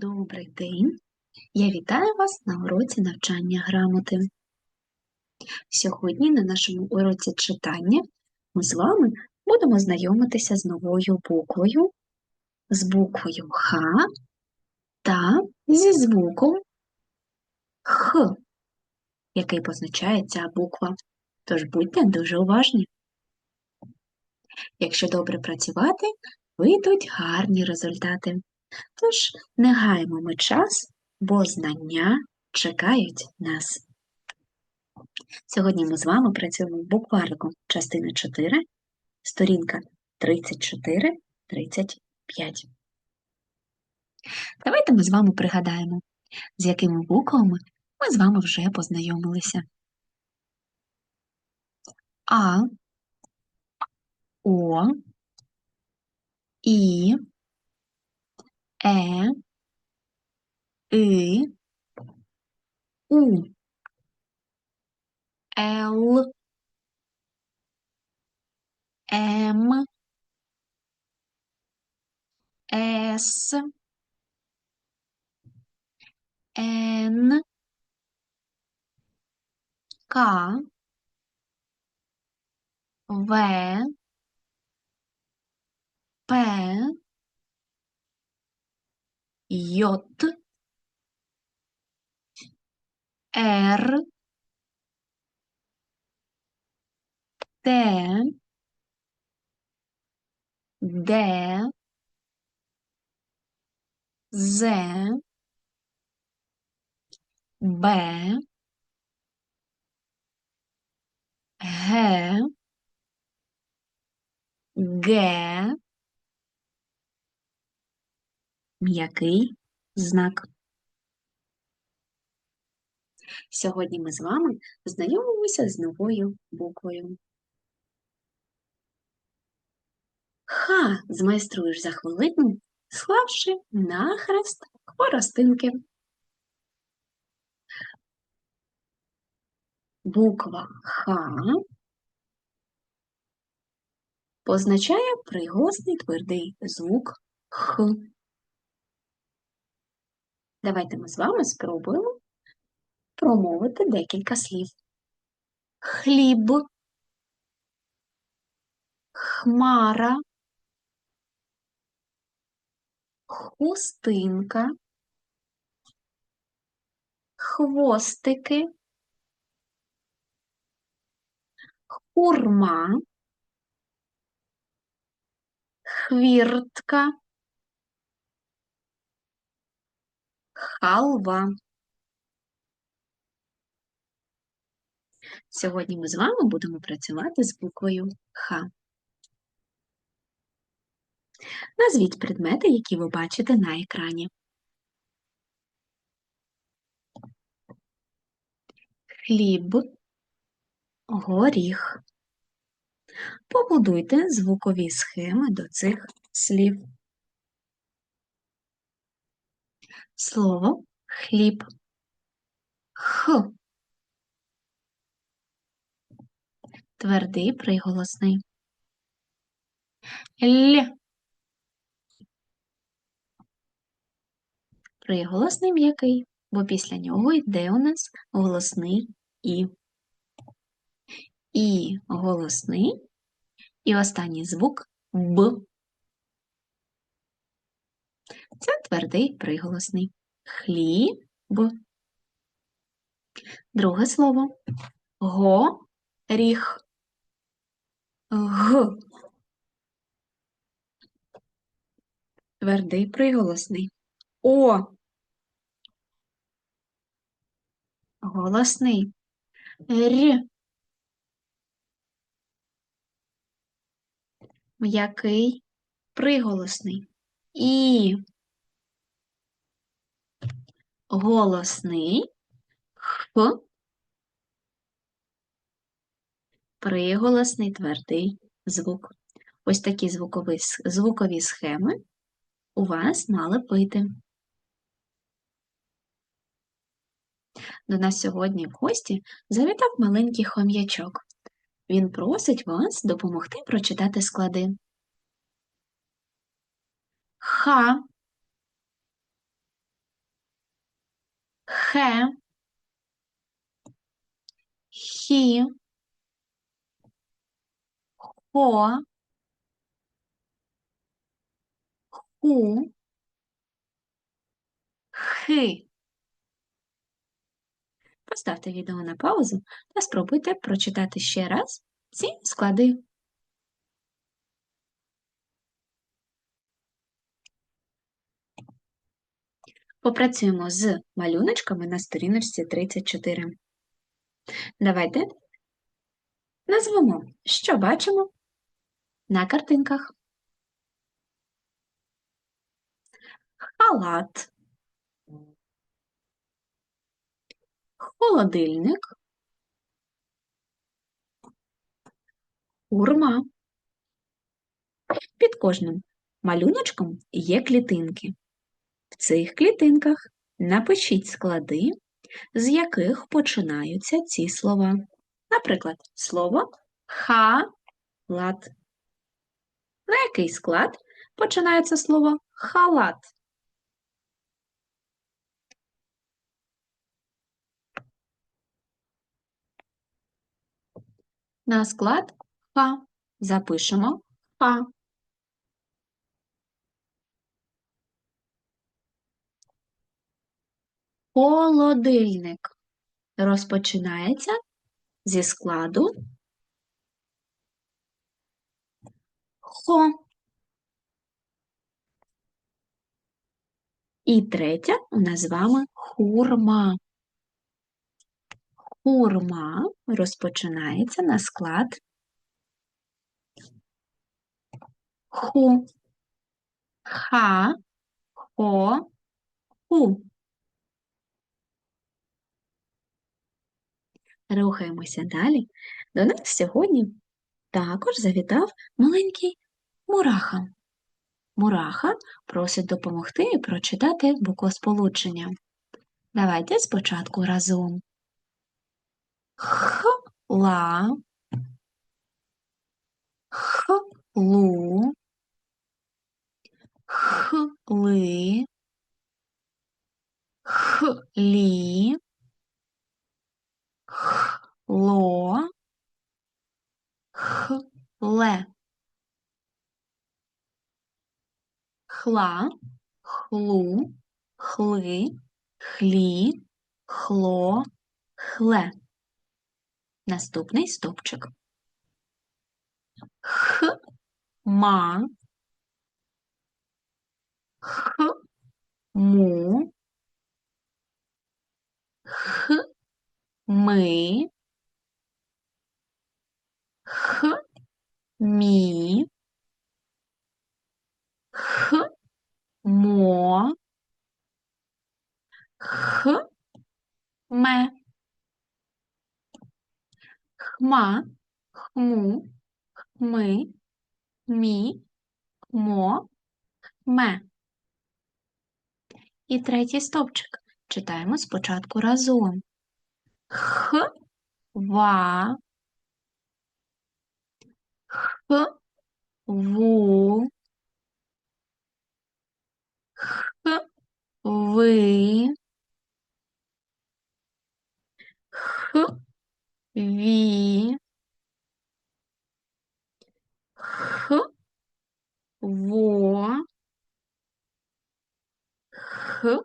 Добрий день! Я вітаю вас на уроці навчання грамоти. Сьогодні на нашому уроці читання ми з вами будемо знайомитися з новою буквою, з буквою Х та зі звуком Х, який позначає ця буква. Тож будьте дуже уважні. Якщо добре працювати, вийдуть гарні результати. Тож не гаємо ми час, бо знання чекають нас. Сьогодні ми з вами працюємо буквариком частина 4, сторінка 34-35. Давайте ми з вами пригадаємо, з якими буквами ми з вами вже познайомилися. А, О, І, Е, И, У, Л, М, С, Н, К, В, П, Йот, Р, Т, Д, З, Б, Г, Г, м'який знак. Сьогодні ми з вами знайомимося з новою буквою. Ха змайструєш за хвилину, склавши нахрест хворостинки. Буква Х позначає приголосний твердий звук Х. Давайте ми з вами спробуємо промовити декілька слів. Хліб, хмара, хустинка, хвостики, хурма, хвіртка, халва. Сьогодні ми з вами будемо працювати з буквою Х. Назвіть предмети, які ви бачите на екрані. Хліб, горіх. Побудуйте звукові схеми до цих слів. Слово хліб. Х. Твердий приголосний. Л. Приголосний м'який, бо після нього йде у нас голосний І. І голосний. І останній звук Б. Це твердий приголосний. Хліб. Друге слово. Горіх. Г. Твердий приголосний. О. Голосний. Р. М'який приголосний. І. Голосний. Х. Приголосний твердий звук. Ось такі звукові, звукові схеми у вас мали бути. До нас сьогодні в гості завітав маленький хом'ячок. Він просить вас допомогти прочитати склади. Ха, хе, хі, хо, ху, хи. Поставте відео на паузу та спробуйте прочитати ще раз ці склади. Попрацюємо з малюночками на сторіночці 34. Давайте назвемо, що бачимо на картинках. Халат, холодильник, хурма. Під кожним малюночком є клітинки. Цих клітинках напишіть склади, з яких починаються ці слова. Наприклад, слово халат. На який склад починається слово халат? На склад ха запишемо ха. Холодильник розпочинається зі складу хо. І третя у нас з вами хурма. Хурма розпочинається на склад ху, ха, хо, ху. Рухаємося далі. До нас сьогодні також завітав маленький мураха. Мураха просить допомогти і прочитати буквосполучення. Давайте спочатку разом. Хла, хлу, хли, хлі, хло, хле. Хла, хлу, хли, хлі, хло, хле. Наступний стовпчик. Х, ма, х, му, х, ми, х, мі, х, мо, х, ме. Хма, хму, хми, мі, мо, ме. І третій стовпчик. Читаємо спочатку разом. Х, ва, х, ву, х, ви, х, ві, х, во, х,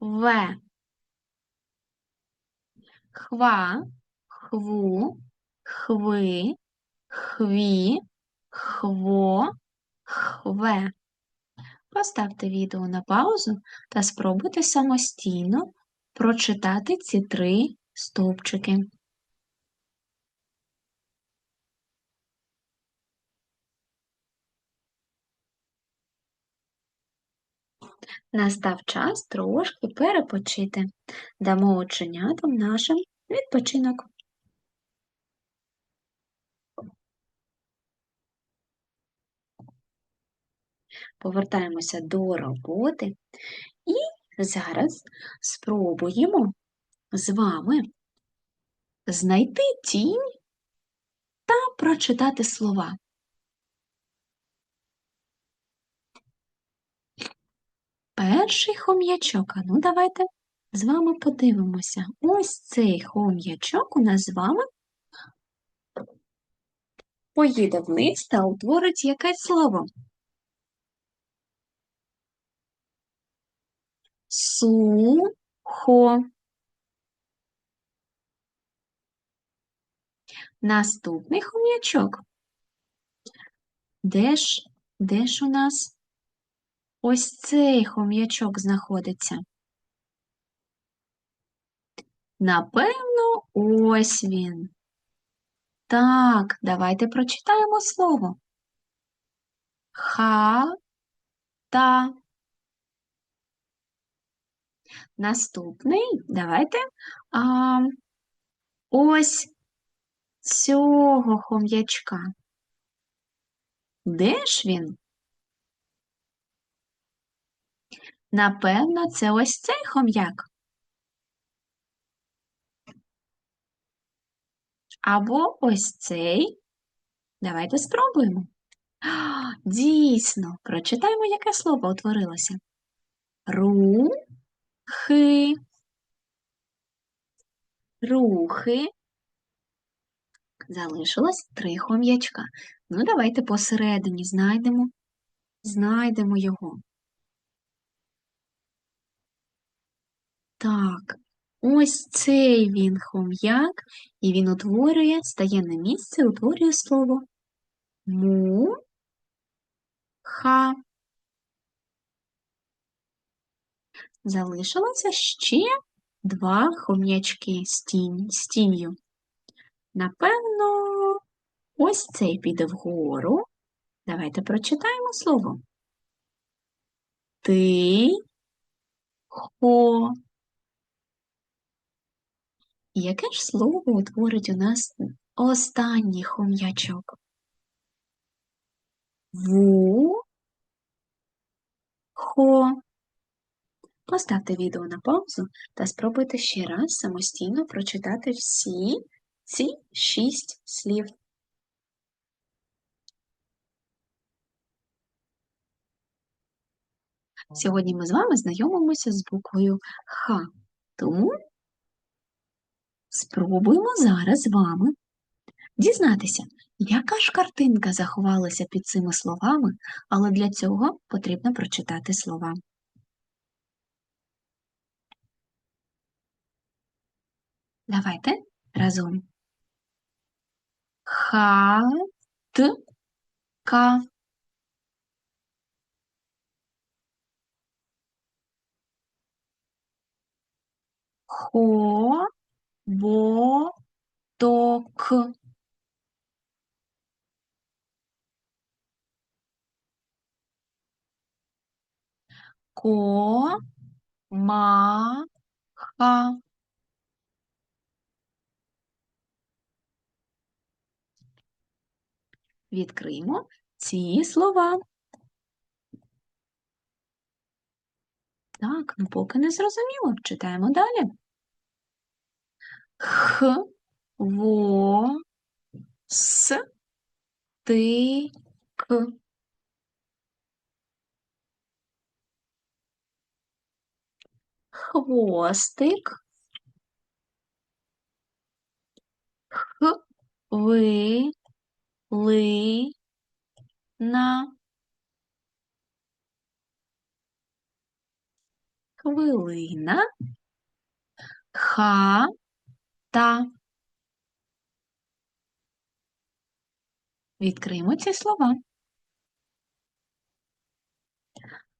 ве. Хва, хву, хви, хві, хво, хве. Поставте відео на паузу та спробуйте самостійно прочитати ці три стовпчики. Настав час трошки перепочити. Дамо оченятам нашим відпочинок. Повертаємося до роботи і зараз спробуємо з вами знайти тінь та прочитати слова. Перший хом'ячок. А ну давайте з вами подивимося. Ось цей хом'ячок у нас з вами поїде вниз та утворить якесь слово. Сухо. Наступний хом'ячок. Де ж, де ж у нас ось цей хом'ячок знаходиться? Напевно, ось він. Так, давайте прочитаємо слово. Ха-та. Наступний, давайте а, ось цього хом'ячка. Де ж він? Напевно, це ось цей хом'як. Або ось цей. Давайте спробуємо. Дійсно, прочитаємо, яке слово утворилося. Рухи. Рухи. Залишилось три хом'ячка. Ну, давайте посередині знайдемо, знайдемо його. Так, ось цей він хом'як, і він утворює, стає на місце, утворює слово му, ха. Залишилося ще два хом'ячки з тінь, з тінню. Напевно, ось цей піде вгору. Давайте прочитаємо слово. Ти хо. І яке ж слово утворить у нас останній хом'ячок? Ву хо. Поставте відео на паузу та спробуйте ще раз самостійно прочитати всі ці шість слів. Сьогодні ми з вами знайомимося з буквою Х. Тому спробуємо зараз з вами дізнатися, яка ж картинка заховалася під цими словами, але для цього потрібно прочитати слова. Давайте разом. Ха-т-ка. Хо-бо-ток. Відкриємо ці слова. Так, ну поки не зрозуміло. Читаємо далі. Х, во, с, ти, к. Х, ви, ли, на. Хвилина. Ха, та. Відкриємо ці слова.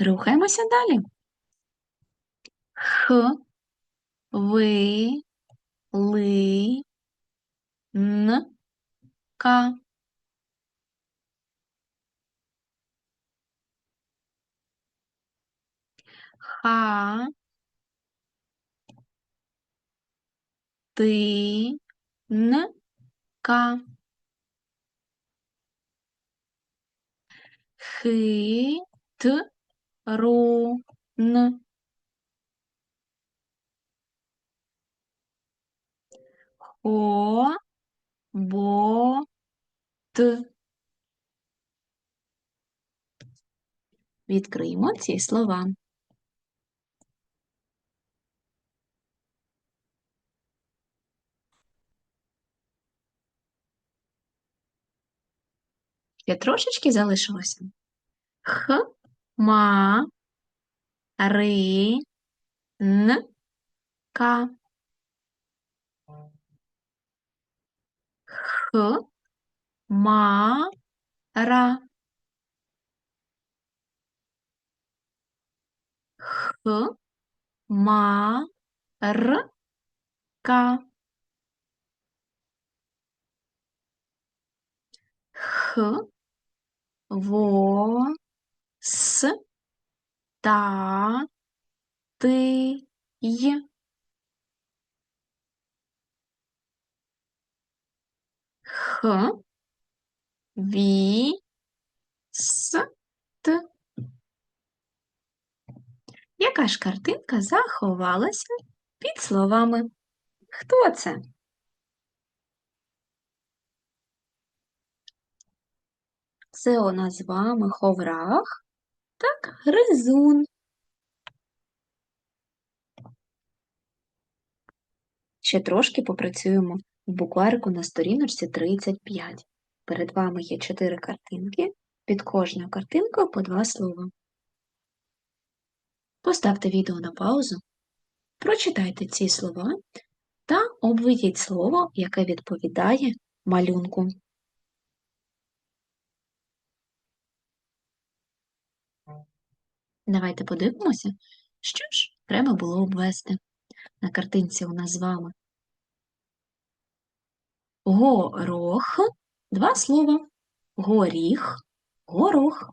Рухаємося далі. Х, ви, ли, н, ка. Ха, ти, н, ка. Т, ру, н. Хо, бо, т. Відкриємо ці слова. Ще трошечки залишилося. Х, ма, ри, н, ка. Х, ма, ра. Х, ма, р, ка. Х, во, с, та, ти. Х, ві, с, т. Яка ж картинка заховалася під словами? Хто це? Це у нас з вами ховрах, так, гризун. Ще трошки попрацюємо в букварику на сторіночці 35. Перед вами є чотири картинки, під кожною картинкою по два слова. Поставте відео на паузу, прочитайте ці слова та обведіть слово, яке відповідає малюнку. Давайте подивимося, що ж треба було обвести. На картинці у нас з вами горох, два слова. Горіх, горох.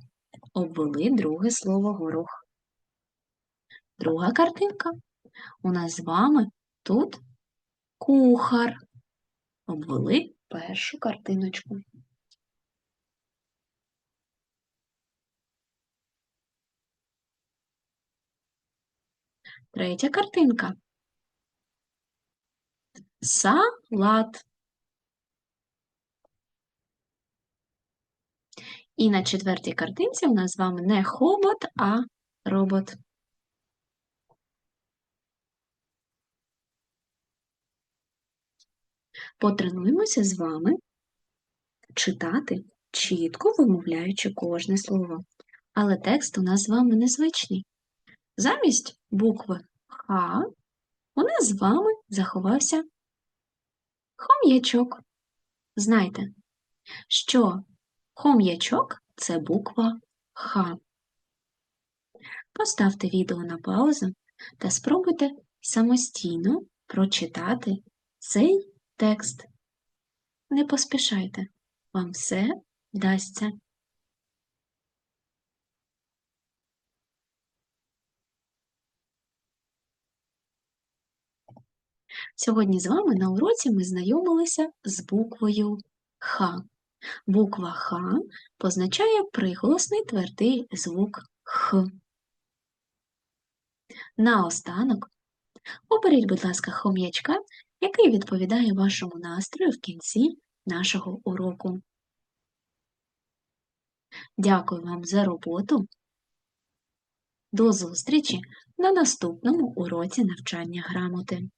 Обвели друге слово горох. Друга картинка. У нас з вами тут кухар. Обвели першу картиночку. Третя картинка. Салат. І на четвертій картинці у нас з вами не хобот, а робот. Потренуємося з вами читати, чітко вимовляючи кожне слово. Але текст у нас з вами незвичний. Замість букви Х у нас з вами заховався хом'ячок. Знайте, що хом'ячок це буква Х. Поставте відео на паузу та спробуйте самостійно прочитати цей текст. Не поспішайте, вам все вдасться. Сьогодні з вами на уроці ми знайомилися з буквою Х. Буква Х позначає приголосний твердий звук Х. Наостанок оберіть, будь ласка, хом'ячка, який відповідає вашому настрою в кінці нашого уроку. Дякую вам за роботу. До зустрічі на наступному уроці навчання грамоти.